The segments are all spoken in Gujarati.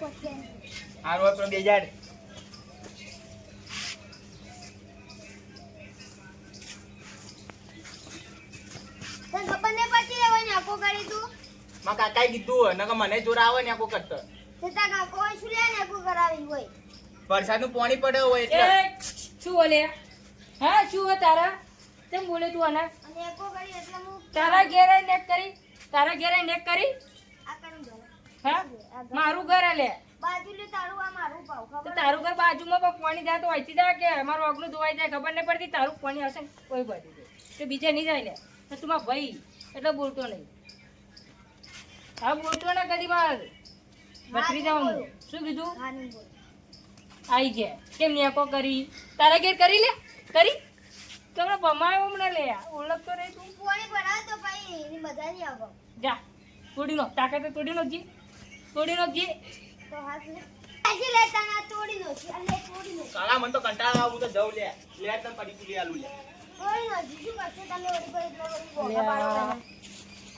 હારું હોય પણ બે હજારમાં કાકાએ કીધું નકર મને જોર આવે ને આકો કરતો. તે કાકો હોય શું લે ને આકો કરાવી હોય? વરસાદનું પાણી પડે હોય એટલે. શું બોલે? હા શું હે તારા? કેમ બોલે તું આના? અને આખો કરી એટલે હું તારા ઘેરે નેક કરી તારા ઘેરે નેક કરી? હા? મારું ઘર લે. તારું ઘર બાજુમાં પણ પાણી જાય તો અહીંથી જાય કે મારું અગલું ધોવાઈ જાય ખબર નહીં પડતી? તારું પાણી ને કોઈ બાજુ તો. બીજે નહીં જાય લે તો ભાઈ એટલે બોલતો નહીં. હા બોલતો ને કદી માર. બકરી જવાનું. શું કીધું? આઈ ગયા. કેમ નેકો કરી? તારા ઘેર કરી લે? કરી? તમને બમાયો હમણાં લે. ઓળખતો રહી તું? પોણી ભરાવ તો ભાઈ એની મજા નહીં આવો. જા. તોડી નો તાકાત તોડી નો જી. તોડી નો જી તો હાથ લે હજી લે તને આ તોડી દો છે અલે તોડી દો કાકા મને તો કંટાળો આવે તો જઉં લે. લે તને પડી તું લે લે. તોડી દો શું કરશે તમે ઓડી પર એટલો બધી પાડો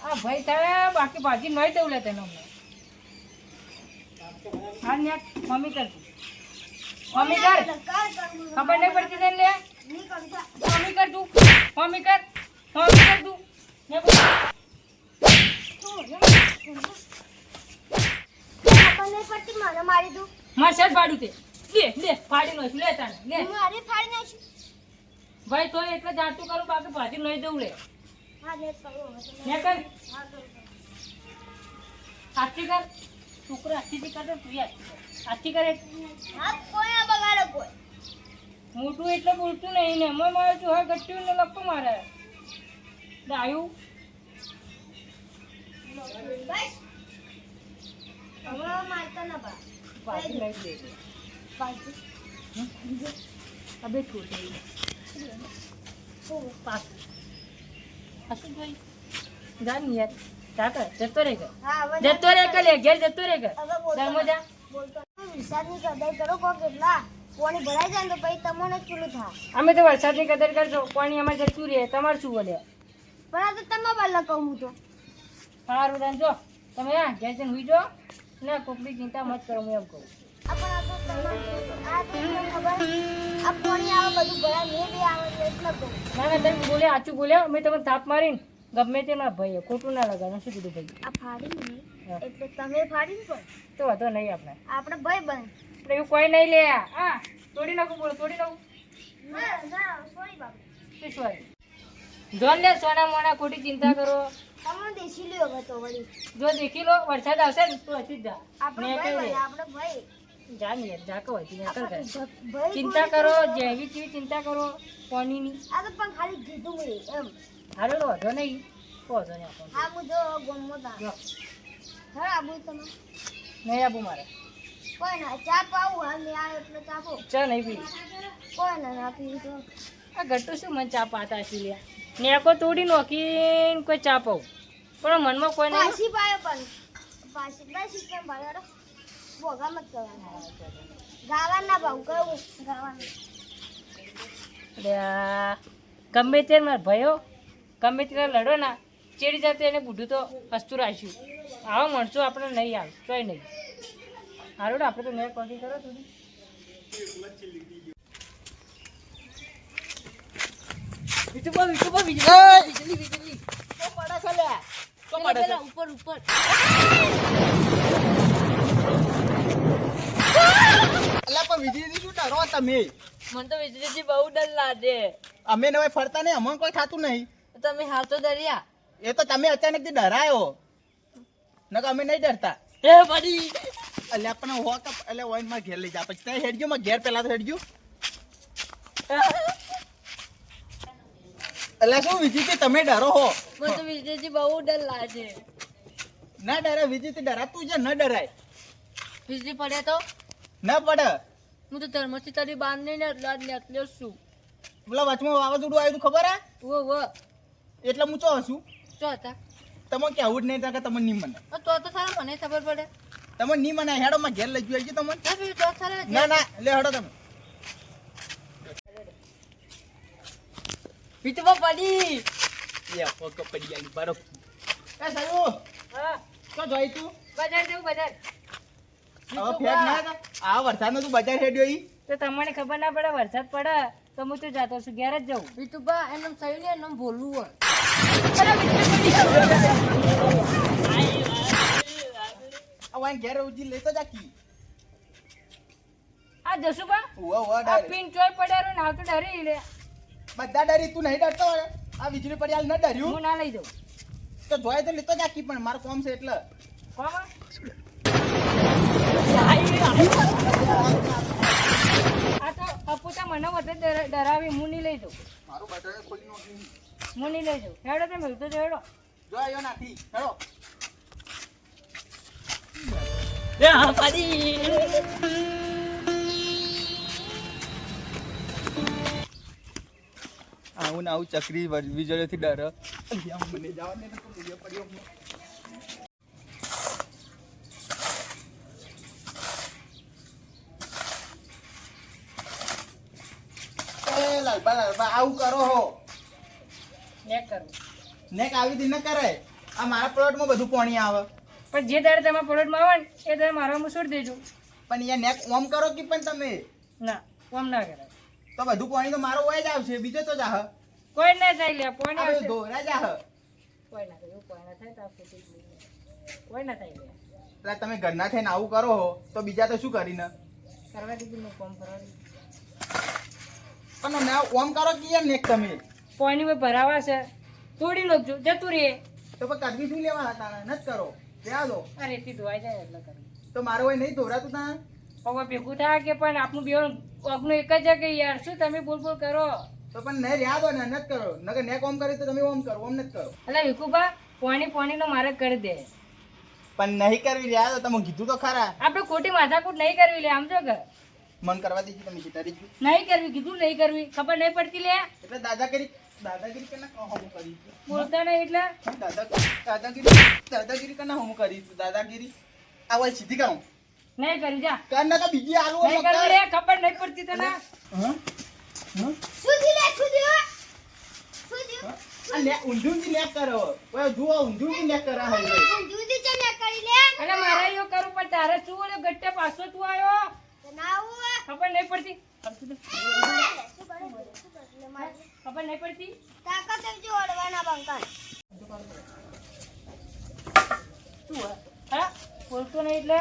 આ ભાઈ થાય બાકી ભાજી નહીં દઉં લે તેનો હા ને મમ્મી કર મમ્મી કર. કર કર ખબર નહીં પડતી તને લે? મમ્મી કર તું. મમ્મી કર. મમ્મી કર તું. ને બોલ. પડતી મને મારી દઉં. માર શર્ટ ફાડ્યું તે. દે ફાડી નો લે તાને લે. મારે ફાડી નાખું. ભાઈ તો એટલે જાતું કરું બાકી ભાજી નહીં દઉં લે? હા ને કરો. છોકરો હાથીથી કરે તો હાથી કરે. હા કોઈ આ બગાડો કોઈ. મોટું એટલે બોલતું નહીં ને. મેં મારે છું હા ગટ્યું ને લખો મારે. ડાયું બસ હમણાં મારતા ના બા પાછી નહીં દે પાછી અબે છોટી પાછું જોઈ યાર જતો ઘર જતો રે ઘર લે ઘેર જતો હવે બોલતો ઘરમાં વિશાળની કદર કરો કેટલા પાણી ભરાઈ જાય તો પછી તમને જ પેલું થાય અમે તો વરસાદની કદર કરજો પાણી અમારે જતું રહે તમારે શું બોલે પણ આ તો તમે પહેલા કહું તો. સારું જો તમે આ ઘેર જઈને હુઈ જો ના કોકની ચિંતા મત કરો હું એમ કહું. ના ના તમે બોલ્યા સાચું બોલ્યા મેં તમને થાપ મારીને ગમે તે ના ભાઈ ખોટું ના લગાડવાનું શું કીધું ભાઈ? આ ફાડી એટલે તમે ફાડી પણ. તો વાંધો નહીં આપણે. આપણે ભાઈ બન. એવું કોઈ નહીં લે. હા તોડી નાખું બોલો તોડી નાખું. ના ના સોરી બાપુ. શું સોરી જોન લે સોના મોના ખોટી ચિંતા કરો. તમે દેશી લ્યો હવે વળી. જો દેખી લો વરસાદ આવશે ને તો હજી જા આપણે ભાઈ. આપણે ભાઈ. જા ને યાર જા કહો હજી ને કર આપણે કર. ભ- ભાઈ ચિંતા કરો જેવી તેવી ચિંતા કરો પાણીની આ તો પણ ખાલી કીધું મેં એમ. હારો વાંધો નહીં. વાંધો નહીં આપણને. હા હું જો ગમો તા. હા આબુ તમે. નહીં આબુ મારે. કોઈ ના ચા પાવું હા મેં આ એટલે ચા ચા નહીં પી કોઈ ના ના પીવું તો આ શું મને ચા પાતા છે લ્યા? નેકો તોડી નોખીને કોઈ ચા પાઉં. પણ મનમાં કોઈ નહીં. ગમે તે મારા ભાઈઓ ગમે તે લડો ના ચેડી જતો એને બુઢું તો હસતું રાખ્યું. આવા માણસો આપણે નહીં આવે તોય નહીં. સારું ને આપણે તો મેં કોટી કરો થોડી બીજું બોલ બીજું બોલ બીજું બોલ. વીજળી, વીજળી. પેલા, પેલા, ઉપર ઉપર અલા પણ વીજળીથી શું ડરો તમે મને તો વીજળીથી બહુ ડર લાગે અમે નવે ફરતા નહીં અમને કોઈ થતું નહીં તમે હાલ તો દરિયા એ તો તમે અચાનકથી ડરાયો નકર અમે નહીં ડરતા એ બડી અલ્યા પણ હો કે એટલે ઓઈનમાં ઘેર લઈ જા પછી તઈ હેડજો માં ઘેર પેલા તો હેડજો અલ્યા શું વિજીથી તમે ડરો હો? મને તો બહુ ડર લાગે. ના ડરે વિજીથી ડરાતું છે ન ડરાય. વીજળી પડે તો? ના પડે. હું તો ધર્મથી તારી બાર નહીં ને એટલે છું. પેલા વચમાં વાવાઝોડું આવ્યું તું ખબર હે? વો વો એટલે હું ચો છું? ચો હતા. તમે કેવું જ નહીં થાય કે તમને નહીં મને તો તો સારા મને ખબર પડે. તમે નહીં મને હેડો માં ઘેર લઈ જજો તમને? ના ના લે હેડો તમે. વીજળી પડી એ પગ પડી આલી બરોબર એ સારું હા તો જોઈ તું બજાર જવું બજાર હવે ફેર ના આ વરસાદનું તું બજાર હેડ્યો ઈ તો તમને ખબર ના પડે વરસાદ પડે તો હું તો જાતો છું ઘેર જ જાઉં બીતુબા એમ સહી ને એમ ભોલું હોય આવા ઘેર ઉજી લેતો જા કી આ જસુબા ઉવા આ ડાયરેક્ટ. પિન ચોય પડ્યા રહ્યો ને આવતો તો ડરી લે બધા ડરી તું નહીં ડરતો આ વીજળી પડી હાલ ન ડર્યું. હું ના લઈ જાઉં. તો જોય તો લેતો જાકી પણ મારું કોમ છે એટલે. કોમ? આ તો અપુતા મને વધે ડરાવી હું નહીં લઈ જાઉં. મારું બટન ખોલી નાખ્યું. હું નહીં લઈ જાઉં. હેડો તમે તો હેડો. જો આયો નાથી હેડો. આવું ને આવું ચકરી વીજળીથી ડર. અલ્યા, મને જવા દે ને તો ભૂલ્યો પડ્યો લાલબા લાલબા આવું કરો હો. નેક કરો. નેક આવી દી ન કરાય આ મારા પ્લોટમાં બધું પાણી આવે. પણ જે દાડે તમારા પ્લોટમાં આવે ને એ દાડે મારામાં છોડી દેજો. પણ અહીંયા નેક ઓમ કરો કે પણ તમે? ના ઓમ ના કરાય. તો બધું પાણી તો મારો હોય જ આવશે. બીજો તો જાહ કોઈ ના થાય લે કોઈ આ ના બધું ધોરા જાહ કોઈ ના થાય એવું કોઈ ના થાય તો ફૂટી જ નહીં. કોઈ ના થાય લે. એટલે તમે ઘરના થઈને આવું કરો હો તો બીજા તો શું કરીને? કરવા દીધું નું કોમ કરવા પણ ના ઓમ કરો કે યાર નેક તમે? કોઈની માં ભરાવા છે? તોડી જો જતું રહે. તો પણ કરવી શું લેવા હતા ને જ કરો. ત્યાં દો. આ રેતી ધોવાઈ જાય એટલે કરો. તો મારો હોય નહીં ધોરાતું તા હવે ભેગું થાય કે પણ આપણું બે અગનું એક જ છે કે યાર? શું તમે બોલ બોલ કરો? તો પણ નહીં રહ્યા કરો નકર નેક ઓમ કરી તો તમે ઓમ કરો ઓમ ન કરો એટલે વિકુભા પાણી પાણીનો મારે કરી દે. પણ નહીં કરવી રહ્યા તો તમે કીધું તો ખરા. આપણે ખોટી માથાકૂટ નહીં કરવી લે આમ જો કે. મન કરવા દીધી તમે ચિતારી નહીં કરવી કીધું નહીં કરવી. ખબર નહીં પડતી લે. એટલે દાદાગીરી દાદાગીરી કે ના હું કરી બોલતા નહીં એટલે. દાદા દાદાગીરી દાદાગીરી કે ના કરી દાદાગીરી. આ હોય સીધી કહું નહીં કરી જા. કર તો બીજી આલુ નહીં ખબર નહીં પડતી તને. હા? લેક કરો જુઓ લેક કરા કરી લે અને મારે કરું પણ તારે શું ઓલો ગટ્ટે પાછો તું આવ્યો તો ના આવું હો. ખબર નહીં પડતી શું કરે? શું કરે? લે મારે. ખબર નહીં પડતી તાકાત આપજો ઓળવાના બંકાન. શું હા બોલતો નહીં એટલે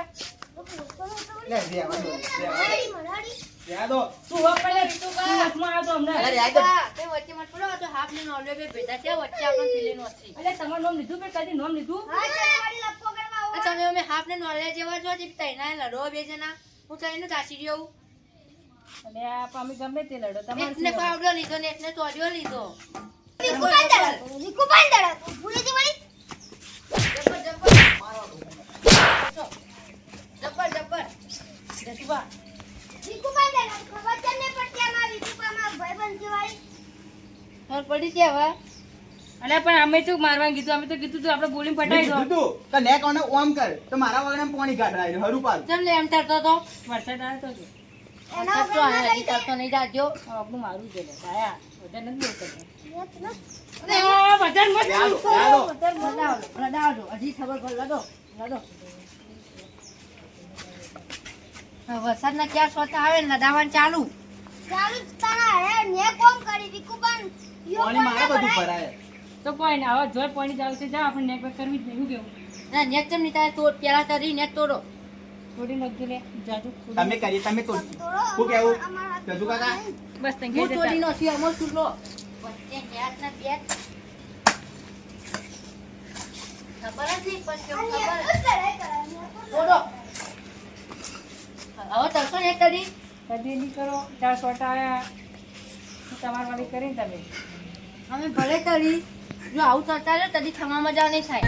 વળી. લે રેવા દો રેવા મરાડી, મરાડી. દો રેવા દો તું હોય પેલા તું હાથમાં આવ્યો તો અરે હમણાં રેવા દો બા, તે વચ્ચે મત પડો તો હાફ ને નોલે બે ભેગા થયા વચ્ચે આપણે પેલી નોચી એટલે તમારું નામ લીધું કે કદી નામ લીધું હા, ચાલ, લપકો કરવા આવો. તમે અમે હાફ ને નોલે જેવા છો જે તૈના લડો બે જણા હું તઈને તાસી રહ્યો એટલે આ પામી ગમે તે લડો તમારે પાવડો લીધો ને ચોર્યો લીધો. ભૂલી જી વળી. જબ્બર જશુભા, વિકુભાઈ પડી છે હવે. અલ્યા પણ અમે તો મારવાનું કીધું? અમે તો કીધું તું આપણે બોલીને પટાઈ દો. કીધું તું નેક ઓને ઓમ કર. તો મારા વગર પાણી કાઢાય હરુ પાલ ચમ લે એમ થતો તો? વરસાદ આવે તો એના હજી લઈ જાય. નહીં જાજો આપણું મારું છે ને આયા વજન નથી બોલતો. નેત ન. આ વધારે મત લાવો બોલતો. મત લડાવજો હજી ખબર પડ લડો લડો. વરસાદના ચાર સોતા આવે ને લડાવવાનું ચાલુ. ચાલુ તારા હે ને કોમ કરી યો પાણી મારે બધું ભરાય? તો કોઈ ને હવે જોઈ પાણી જ આવશે જા આપણે નેક કરવી જ નહીં. કેવું? ના નેક ચમની તારે તોડ પેલા તારી નેક તોડો. થોડી નાખજો લે જાજુ તમે કરી તમે તો તોડો, કેવું? જજુ કાકા. બસ તને હું તોડી નો છું અમો સુલો વચ્ચે નેટ ના બેટ ખબર જ નહીં પછી ખબર તોડો. હવે એક કદી કદી નહીં કરો. ચાર સોટા આવ્યા તમારી વાળી કરીને તમે. અમે ભલે કરી જો આવું કરતા રહે તદી થવા મજા નહીં થાય.